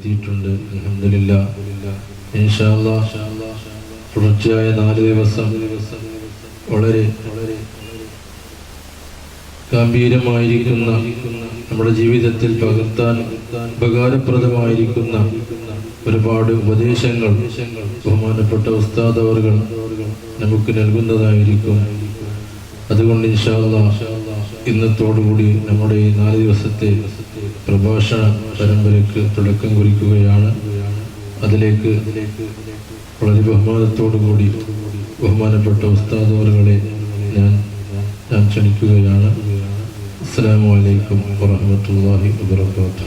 എത്തിയിട്ടുണ്ട്. അലഹമില്ല തുടർച്ചയായ നാല് ദിവസം വളരെ വളരെ ഗംഭീരമായിരിക്കുന്ന നമ്മുടെ ജീവിതത്തിൽ പകർത്താൻ ഉപകാരപ്രദമായിരിക്കുന്ന ഒരുപാട് ഉപദേശങ്ങൾ ബഹുമാനപ്പെട്ട ഉസ്താദ് നമുക്ക് നൽകുന്നതായിരിക്കും. അതുകൊണ്ട് ഇൻഷാല്ല ഇന്നത്തോടുകൂടി നമ്മുടെ ഈ നാല് ദിവസത്തെ പ്രഭാഷണ പരമ്പരയ്ക്ക് തുടക്കം കുറിക്കുകയാണ്. അതിലേക്ക് വളരെ ബഹുമാനത്തോടു കൂടി ബഹുമാനപ്പെട്ട ഉസ്താദോറുകളെ ഞാൻ ഞാൻ ക്ഷണിക്കുകയാണ്. അസ്സാം വലൈക്കും വാഹമത്തല്ലാഹി വാത്തു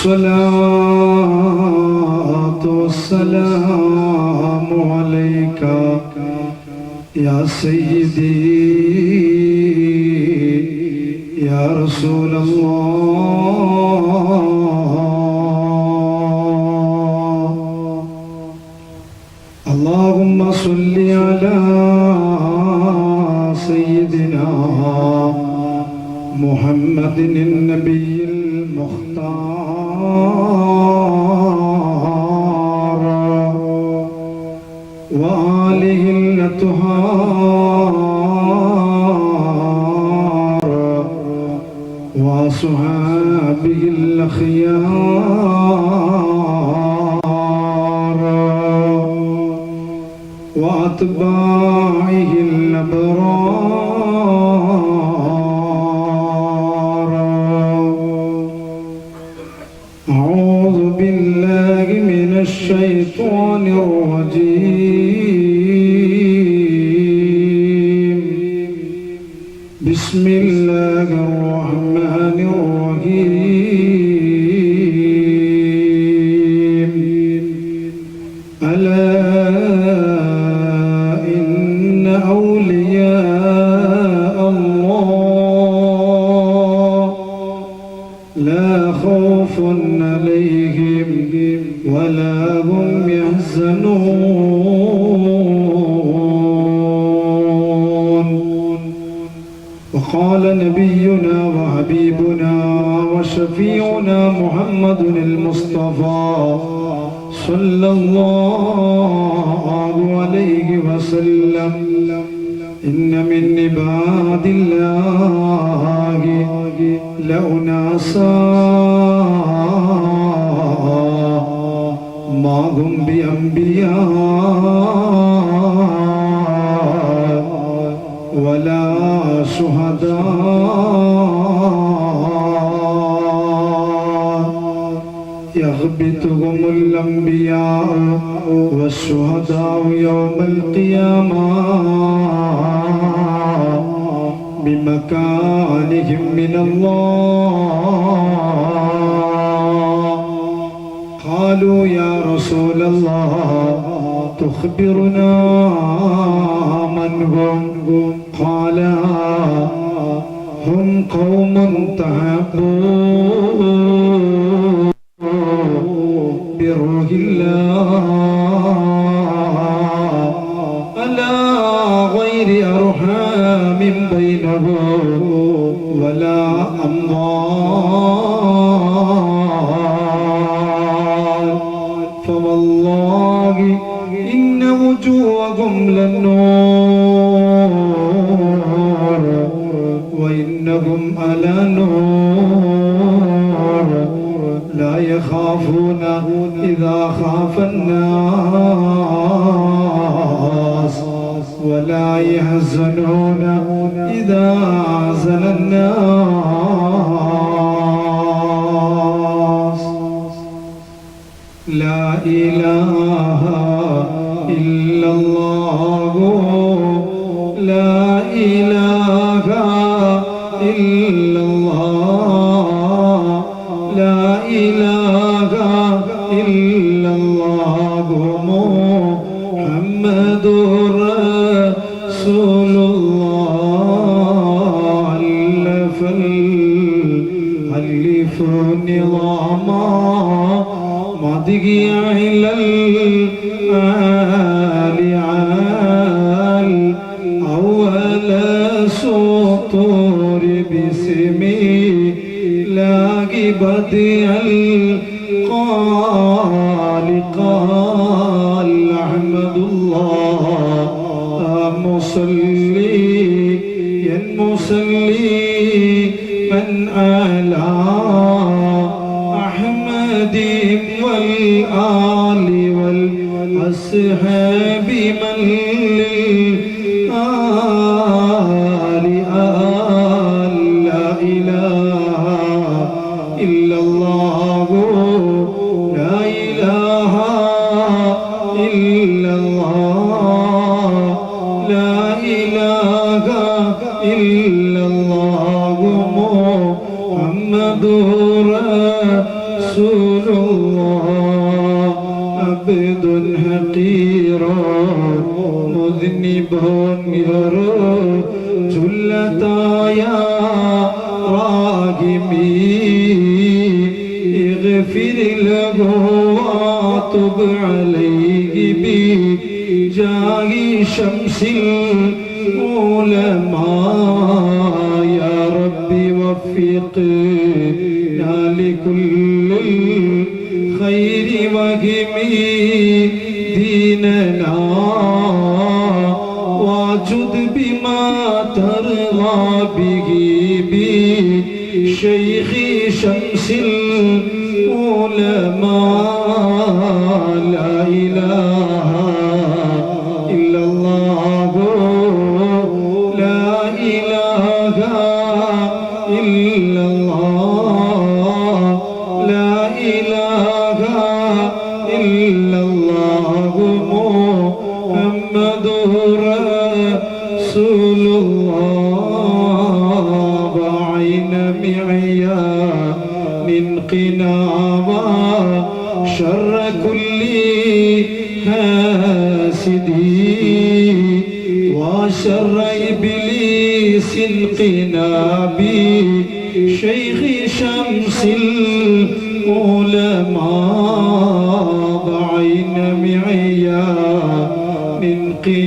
الصلاة والسلام عليك يا سيدي يا رسول الله. اللهم صل على سيدنا محمد النبي وأتباعه الأبرار وقال نبينا وحبيبنا وشفيعنا محمد المصطفى صلى الله عليه وسلم. إن من عباد الله لأناسا ما هم بأنبياء ولا شهداء. يغبطهم الأنبياء والشهداء يوم القيامة بمكانهم من الله. قالوا يا رسول الله تخبرنا من هم؟ قال هم قوم تحبوا بروح الله على غير أرحام بينهم ولا أموال. فوالله إن وجوهكم للنور. وإنهم على نور. لا يخافون إذا خاف الناس. ولا يحزنون إذا حزن الناس. لاقبة القال قال أحمد الله. مصلي يا مصلي من أعلى أحمد والآل والأصحاب. عبد حقير مذنب يرى جلتا يا راجمي اغفر له واتب عليه بجاه شمس العلماء يا ربي وفقنا ديننا واجد بما ترضى به بشيخ شمس العلماء. لا إله إلا الله. لا إله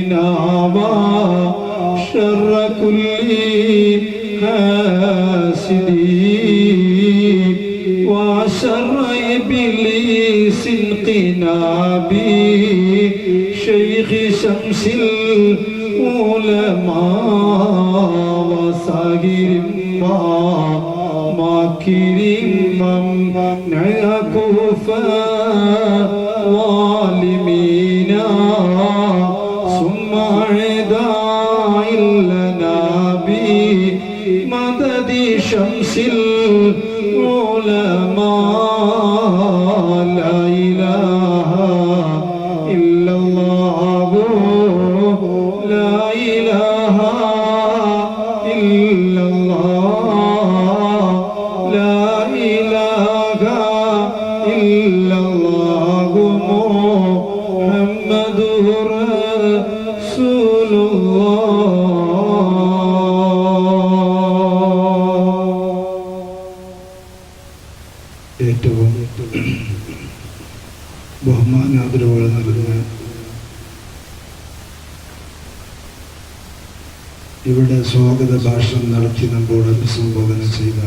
قناوة شر كل حاسدي وشر إبليس انقنابي شيخ شمس العلماء وساهر ما ماكر ഇവിടെ സ്വാഗത ഭാഷണം നടത്തി നമ്മോട് അഭിസംബോധന ചെയ്ത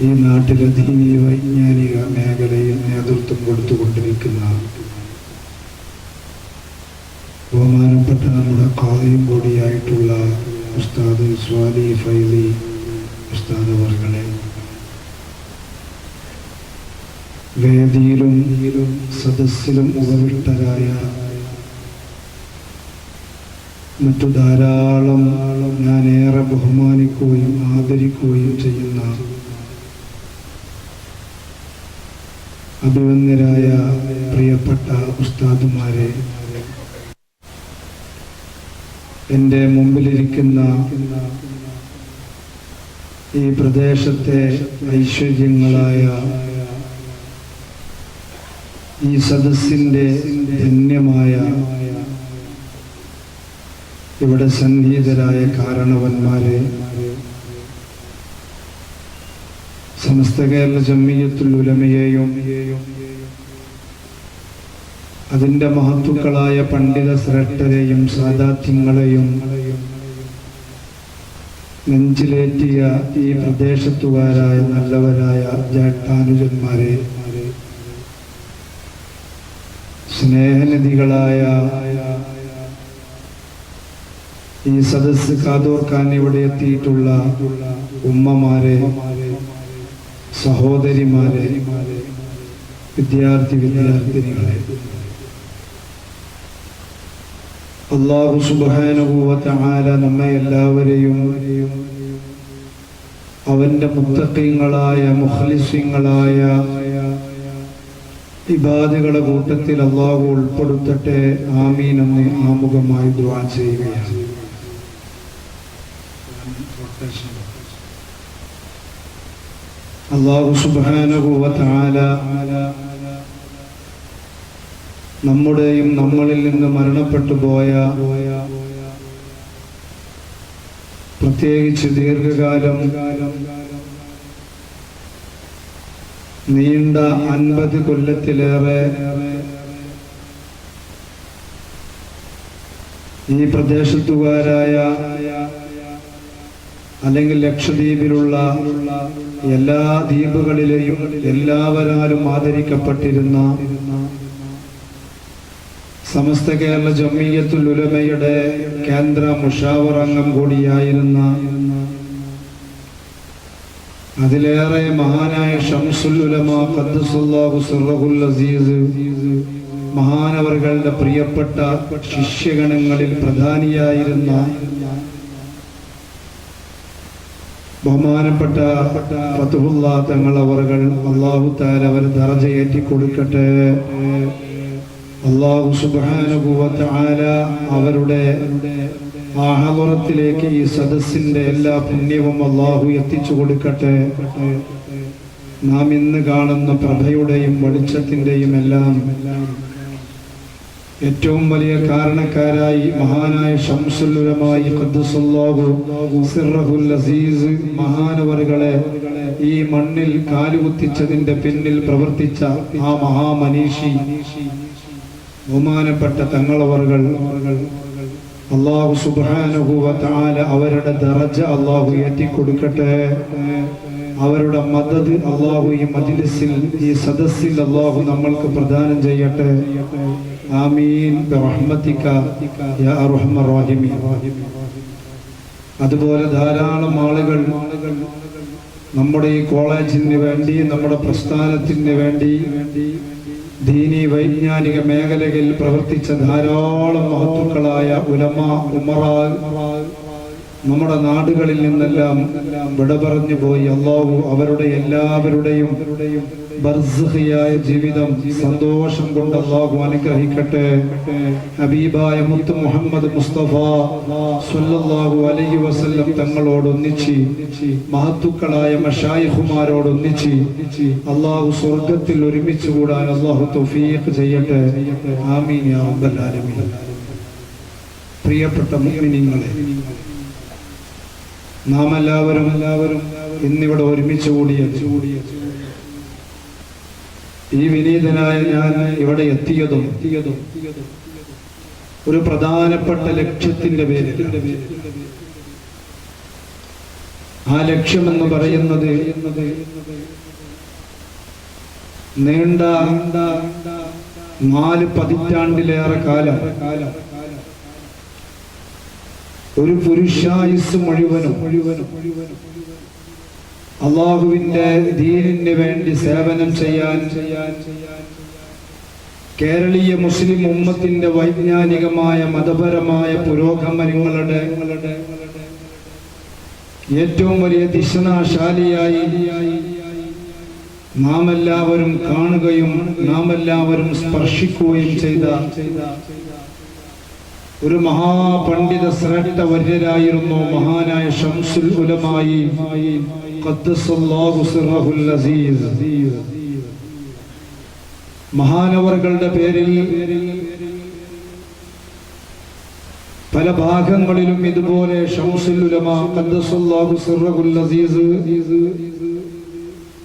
ഈ നാട്ടിലെ ദീനീ വൈജ്ഞാനിക മേഖലയിൽ നേതൃത്വം കൊടുത്തുകൊണ്ടിരിക്കുന്ന ബഹുമാനപ്പെട്ട നമ്മുടെ കാതയും കൂടിയായിട്ടുള്ള ഉസ്താദ് സ്വാലി ഫൈലി ഉസ്താദ് വർഗളെ വേദിയിലും സദസ്സിലും ഉപവിഷ്ടരായ മറ്റു ധാരാളം ഏറെ ബഹുമാനിക്കുകയും ആദരിക്കുകയും ചെയ്യുന്ന അഭിവന്യരായ പ്രിയപ്പെട്ട ഉസ്താദുമാരെ എന്റെ മുമ്പിലിരിക്കുന്ന ഈ പ്രദേശത്തെ ഐശ്വര്യങ്ങളായ ഈ സദസ്സിന്റെ ധന്യമായ ഇവിടെ സന്നിഹിതരായ കാരണവന്മാരെ സമസ്ത കേരള ജമ്മിയത്തുൽ ഉലമയെയും അതിന്റെ മഹത്തുക്കളായ പണ്ഡിത ശ്രേഷ്ഠരെയും സാദാത്യങ്ങളെയും നെഞ്ചിലേറ്റിയ ഈ പ്രദേശത്തുകാരായ നല്ലവരായ ജേഷ്ഠാനുജന്മാരെ സ്നേഹനിധികളായ ഈ സദസ് കാതോർക്കാൻ ഇവിടെ എത്തിയിട്ടുള്ള ഉമ്മമാരെ സഹോദരിമാരെ വിദ്യാർത്ഥി വിദ്യാർത്ഥിനികളെ. അള്ളാഹു സുബാനുഭൂവത്താല നമ്മെ എല്ലാവരെയും അവന്റെ മുത്തക്കീങ്ങളായ മുഖ്ലിസിങ്ങളായ ഇബാദുകളുടെ കൂട്ടത്തിൽ അള്ളാഹു ഉൾപ്പെടുത്തട്ടെ. ആമീൻ എന്ന് ആമുഖമായി ദ്വാ ചെയ്യുകയാണ്. അള്ളാഹു സുബാനുഭൂവത്താല നമ്മുടെയും നമ്മളിൽ നിന്ന് മരണപ്പെട്ടു പോയ പ്രത്യേകിച്ച് ദീർഘകാലം നീണ്ട അൻപത് കൊല്ലത്തിലേറെ ഈ പ്രദേശത്തുകാരായ അല്ലെങ്കിൽ ലക്ഷദ്വീപിലുള്ള എല്ലാ ദ്വീപുകളിലെയും എല്ലാവരാലും ആദരിക്കപ്പെട്ടിരുന്ന സമസ്ത കേരള ജമീയത്തുൽ ഉലമയുടെ കേന്ദ്ര മുഷാവർ അംഗം കൂടിയായിരുന്ന അതിലേറെ മഹാനായ ഷംസുൽ അസീസ് മഹാനവറുകളുടെ പ്രിയപ്പെട്ട ശിഷ്യഗണങ്ങളിൽ പ്രധാനിയായിരുന്ന ബഹുമാനപ്പെട്ട ഫതുഹുല്ല തങ്ങൾ അവറുകൾ അള്ളാഹു താൻ അവർ ദറജയേറ്റി കൊടുക്കട്ടെ. അള്ളാഹു സുബാനുഭൂവത്ത് ആല അവരുടെ ആഹലറത്തിലേക്ക് ഈ സദസ്സിന്റെ എല്ലാ പുണ്യവും അള്ളാഹു എത്തിച്ചു കൊടുക്കട്ടെ. നാം ഇന്ന് കാണുന്ന പ്രഭയുടെയും വെളിച്ചത്തിന്റെയും എല്ലാം ഏറ്റവും വലിയ കാരണക്കാരായി മഹാനായ ഷംസുല്ലുലമായി അസീസ് മഹാനവറുകളെ ഈ മണ്ണിൽ കാലുകുത്തിച്ചതിന്റെ പിന്നിൽ പ്രവർത്തിച്ച ആ മഹാമനീഷി ബഹുമാനപ്പെട്ട തങ്ങളവറുകൾ അള്ളാഹു സുബാനുഭൂവത്താല അവരുടെ ദറജ അള്ളാഹു ഏറ്റിക്കൊടുക്കട്ടെ അവരുടെ മദത് അള്ളാഹു ഈ മജിലിസിൽ ഈ സദസ്സിൽ അള്ളാഹു നമ്മൾക്ക് പ്രദാനം ചെയ്യട്ടെ. ആമീൻ. അതുപോലെ ധാരാളം ആളുകൾ നമ്മുടെ ഈ കോളേജിന് വേണ്ടി നമ്മുടെ പ്രസ്ഥാനത്തിന് വേണ്ടി ദീനി വൈജ്ഞാനിക മേഖലകളിൽ പ്രവർത്തിച്ച ധാരാളം മഹത്തുക്കളായ ഉലമ ഉമറ നമ്മുടെ നാടുകളിൽ നിന്നെല്ലാം വിട പറഞ്ഞു പോയി അള്ളാഹു അവരുടെ എല്ലാവരുടെയും ജീവിതം സന്തോഷം കൊണ്ട് അള്ളാഹു അനുഗ്രഹിക്കട്ടെ. ഹബീബായ മുത്ത് മുഹമ്മദ് മുസ്തഫ സല്ലല്ലാഹു അലൈഹി വസല്ലം തങ്ങളോട് ഒന്നിച്ച് മഹത്തുക്കളായ മഷായിഹുമാരോട് ഒന്നിച്ച് അള്ളാഹു സ്വർഗത്തിൽ ഒരുമിച്ച് കൂടാൻ അള്ളാഹു തൗഫീഖ് ചെയ്യട്ടെ. ആമീൻ പ്രിയപ്പെട്ട മുഅ്മിനീങ്ങളെ നാം എല്ലാവരും എല്ലാവരും ഇന്നിവിടെ ഒരുമിച്ച് കൂടിയത്. ഈ വിനീതനായ ഞാൻ ഇവിടെ എത്തിയതും എത്തിയതും ഒരു പ്രധാനപ്പെട്ട ലക്ഷ്യത്തിന്റെ പേരിൽ. ആ ലക്ഷ്യമെന്ന് പറയുന്നത് നീണ്ട നാല് പതിറ്റാണ്ടിലേറെ കാലം ഒരു പുരുഷായുസ് മുഴുവനും അള്ളാഹുവിന്റെ ദീനിന് വേണ്ടി സേവനം ചെയ്യാൻ ചെയ്യാൻ കേരളീയ മുസ്ലിം ഉമ്മത്തിന്റെ വൈജ്ഞാനികമായ മതപരമായ പുരോഗമനങ്ങളുടെ ഏറ്റവും വലിയ ദിശനാശാലിയായി നാം എല്ലാവരും കാണുകയും നാം എല്ലാവരും സ്പർശിക്കുകയും ചെയ്ത ഒരു മഹാപണ്ഡിത ശ്രേഷ്ഠ വര്യരായിരുന്നു മഹാനായ ഷംസുൽ ഉലമായി. മഹാനവറുകളുടെ പേരിൽ പല ഭാഗങ്ങളിലും ഇതുപോലെ ഷംസുൽ ഉലമ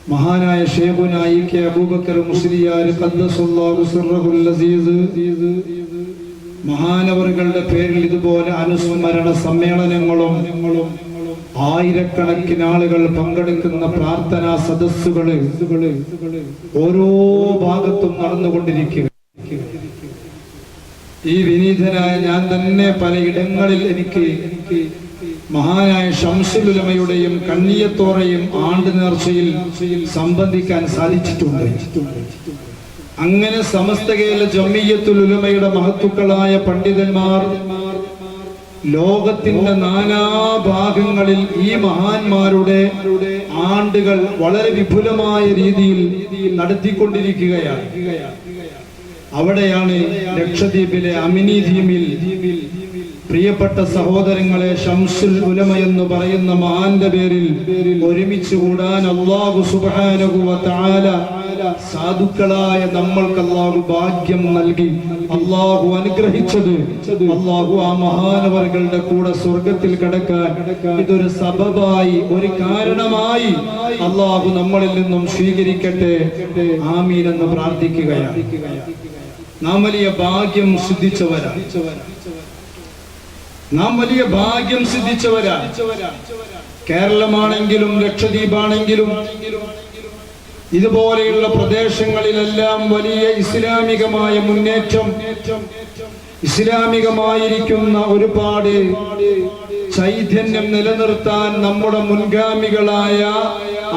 മഹാനായ ഷേബുനായി കെ അബൂബക്കർ മുസ്ലിയാർ മഹാനവറുകളുടെ പേരിൽ ഇതുപോലെ അനുസ്മരണ സമ്മേളനങ്ങളും ആയിരക്കണക്കിന് ആളുകൾ പങ്കെടുക്കുന്ന പ്രാർത്ഥനാ സദസ്സുകൾ ഓരോ ഭാഗത്തും നടന്നുകൊണ്ടിരിക്കുക ഈ വിനീതനായ ഞാൻ തന്നെ പലയിടങ്ങളിൽ എനിക്ക് മഹാനായ ഷംസുലുലമയുടെയും കണ്ണിയത്തോറയും ആണ്ട് നേർച്ചയിൽ സംബന്ധിക്കാൻ സാധിച്ചിട്ടുണ്ട്. അങ്ങനെ സമസ്ത കേരള ജമ്മിയത്തുൽ ഉലമയുടെ മഹത്തുക്കളായ പണ്ഡിതന്മാർ ലോകത്തിന്റെ നാനാഭാഗങ്ങളിൽ ഈ മഹാന്മാരുടെ ആണ്ടുകൾ വളരെ വിപുലമായ രീതിയിൽ നടത്തിക്കൊണ്ടിരിക്കുകയാണ്. അവിടെയാണ് ലക്ഷദ്വീപിലെ അമിനി ദ്വീപിൽ പ്രിയപ്പെട്ട സഹോദരങ്ങളെ ഷംസുൽ ഉലമ എന്ന് പറയുന്ന മഹാന്റെ പേരിൽ ഒരുമിച്ച് കൂടാൻ അള്ളാഹു സുബ്ഹാനഹു വ തആല സാധുക്കളായ നമ്മൾക്ക് അള്ളാഹു ഭാഗ്യം നൽകി. അള്ളാഹു അനുഗ്രഹിച്ചത് അള്ളാഹു ആ മഹാനവറുകളുടെ കൂടെ സ്വർഗത്തിൽ കിടക്കാൻ. ഇതൊരു സബബായി ഒരു കാരണമായി അള്ളാഹു നമ്മളിൽ നിന്നും സ്വീകരിക്കട്ടെ. ആമീൻ എന്ന് പ്രാർത്ഥിക്കുകയാണ്. നാം വലിയ ഭാഗ്യം സിദ്ധിച്ചവരാ നാം വലിയ ഭാഗ്യം സിദ്ധിച്ചവരാ. കേരളമാണെങ്കിലും ലക്ഷദ്വീപാണെങ്കിലും ഇതുപോലെയുള്ള പ്രദേശങ്ങളിലെല്ലാം വലിയ ഇസ്ലാമികമായ മുന്നേറ്റം ഇസ്ലാമികമായിരിക്കുന്ന ഒരുപാട് ചൈതന്യം നിലനിർത്താൻ നമ്മുടെ മുൻഗാമികളായ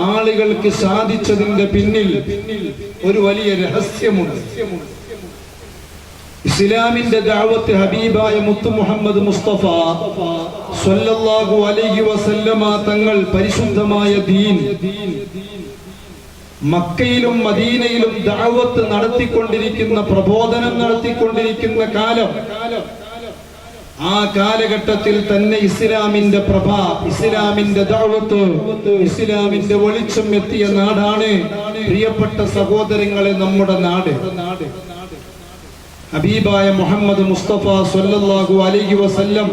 ആളുകൾക്ക് സാധിച്ചതിന്റെ പിന്നിൽ ഒരു വലിയ രഹസ്യമുണ്ട്. ഇസ്ലാമിന്റെ ദാവത്ത് ഹബീബായ മുത്തു മുഹമ്മദ് മുസ്തഫ സല്ലല്ലാഹു അലൈഹി വസല്ലമ തങ്ങൾ പരിശുദ്ധമായ ദീൻ. മക്കയിലും മദീനയിലും ദാവത്ത് നടത്തിക്കൊണ്ടിരിക്കുന്ന പ്രബോധനം നടത്തിക്കൊണ്ടിരിക്കുന്ന കാലം. ആ കാലഘട്ടത്തിൽ തന്നെ ഇസ്ലാമിന്റെ പ്രഭ ഇസ്ലാമിന്റെ ദാവത്ത് ഇസ്ലാമിന്റെ വെളിച്ചം എത്തിയ നാടാണ് പ്രിയപ്പെട്ട സഹോദരങ്ങളെ നമ്മുടെ നാട് നാട്. ഹബീബായ മുഹമ്മദ് മുസ്തഫ സല്ലല്ലാഹു അലൈഹി വസല്ലം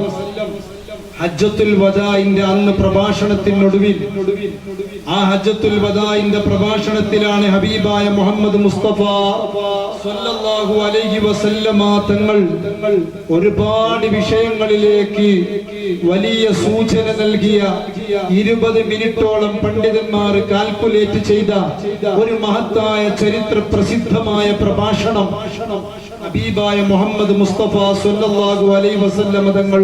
ഹജ്ജത്തുൽ വദാഇന്റെ അന്ന് പ്രഭാഷണത്തിനൊടുവിൽ ആ ഹജ്ജത്തുൽ വദാഇന്റെ പ്രഭാഷണത്തിലാണ് ഹബീബായ മുഹമ്മദ് മുസ്തഫ സല്ലല്ലാഹു അലൈഹി വസല്ലമ തങ്ങൾ ഒരുപാട് വിഷയങ്ങളിലേക്ക് വലിയ സൂചന നൽകിയ ഇരുപത് മിനിറ്റോളം പണ്ഡിതന്മാർ കാൽക്കുലേറ്റ് ചെയ്ത ഒരു മഹത്തായ ചരിത്ര പ്രസിദ്ധമായ പ്രഭാഷണം ഹബീബായ മുഹമ്മദ് മുസ്തഫ സല്ലല്ലാഹു അലൈഹി വസല്ലമ തങ്ങൾ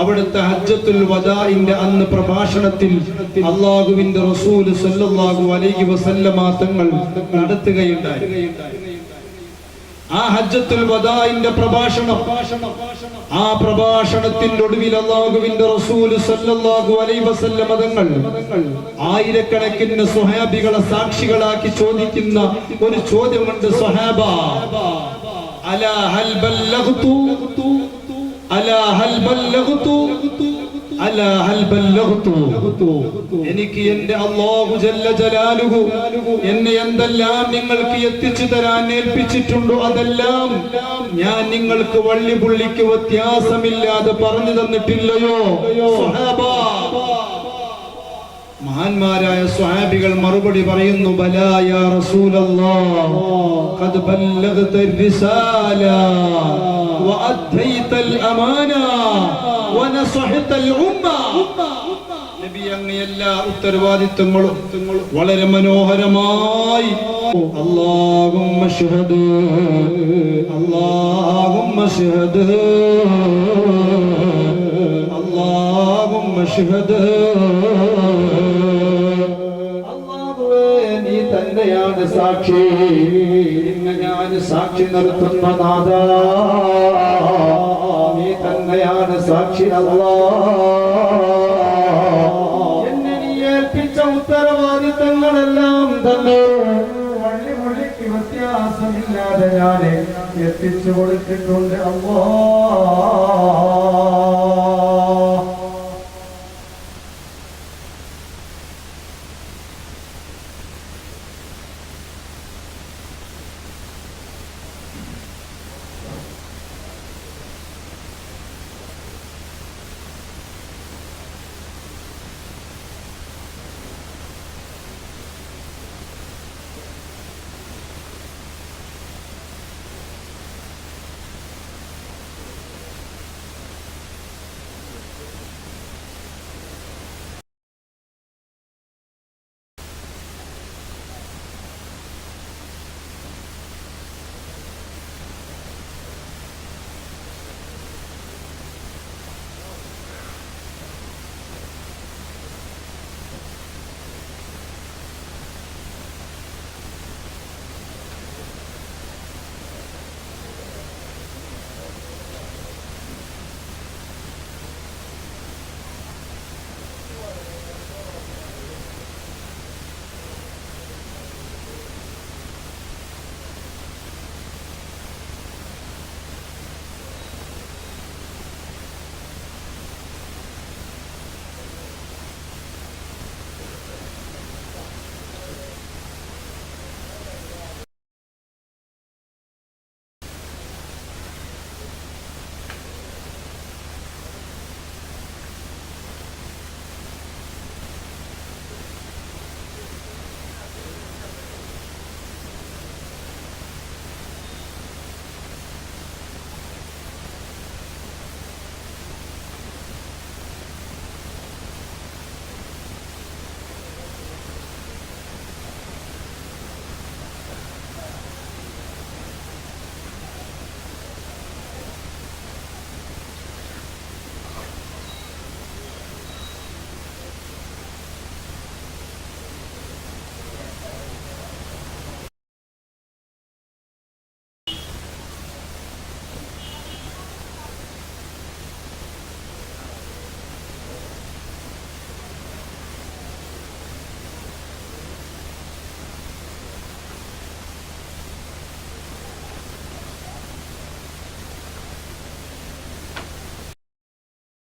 അവിടുത്തെ ഹജ്ജത്തുൽ വദാഇന്റെ അന്ന് പ്രഭാഷണത്തിൽ അള്ളാഹുവിന്റെ റസൂൽ സല്ലല്ലാഹു അലൈഹി വസല്ലമ തങ്ങൾ നടത്തുകയുണ്ടായി. ആ ഹജ്ജത്തുൽ വദാഇന്റെ പ്രഭാഷണം ആ പ്രഭാഷണത്തിന്റെ ഒടുവിൽ അള്ളാഹുവിന്റെ റസൂൽ സല്ലല്ലാഹു അലൈഹി വസല്ലമ തങ്ങൾ ആയിരക്കണക്കിന് സ്വഹാബികളെ സാക്ഷികളാക്കി ചോദിക്കുന്ന ഒരു ചോദ്യമുണ്ട് സ്വഹാബ അലാ ഹൽ ബല്ലഗ്തു? അല ഹൽ ബല്ലഗ്തു? അല ഹൽ ബല്ലഗ്തു? എനിക്ക് എന്റെ അല്ലാഹു ജല്ല ജലാലുഹു. എന്നെ എന്തെല്ലാം നിങ്ങൾക്ക് എത്തിച്ചു തരാൻ ഏൽപ്പിച്ചിട്ടുണ്ടോ അതെല്ലാം ഞാൻ നിങ്ങൾക്ക് വള്ളി പുള്ളിക്ക് വ്യത്യാസമില്ലാതെ പറഞ്ഞു തന്നിട്ടില്ലയോ? മഹാന്മാരായ സ്വഹാബികൾ മറുപടി പറയുന്നു ബലായ റസൂലല്ലാഹ് ഖദ് ബല്ലഗ്ത الرسالة وأديت الأمانة ونصحت الأمة നബി അങ്ങ് എല്ലാ ഉത്തരവാദിത്വങ്ങളും വളരെ മനോഹരമായി അല്ലാഹുമ്മ ഷഹദ് അല്ലാഹുമ്മ ഷഹദ് അല്ലാഹുവേ നീ തന്നെയാണ് സാക്ഷി. ഇന്ന് ഞാൻ സാക്ഷി നിർത്തുന്ന നാഥ. നീ തന്നെയാണ് സാക്ഷി അല്ലാ. എന്നെ നീ ഏൽപ്പിച്ച ഉത്തരവാദിത്തങ്ങളെല്ലാം തന്നെ വ്യത്യാസമില്ലാതെ ഞാൻ എത്തിച്ചു കൊടുത്തിട്ടുണ്ട് അല്ലാ.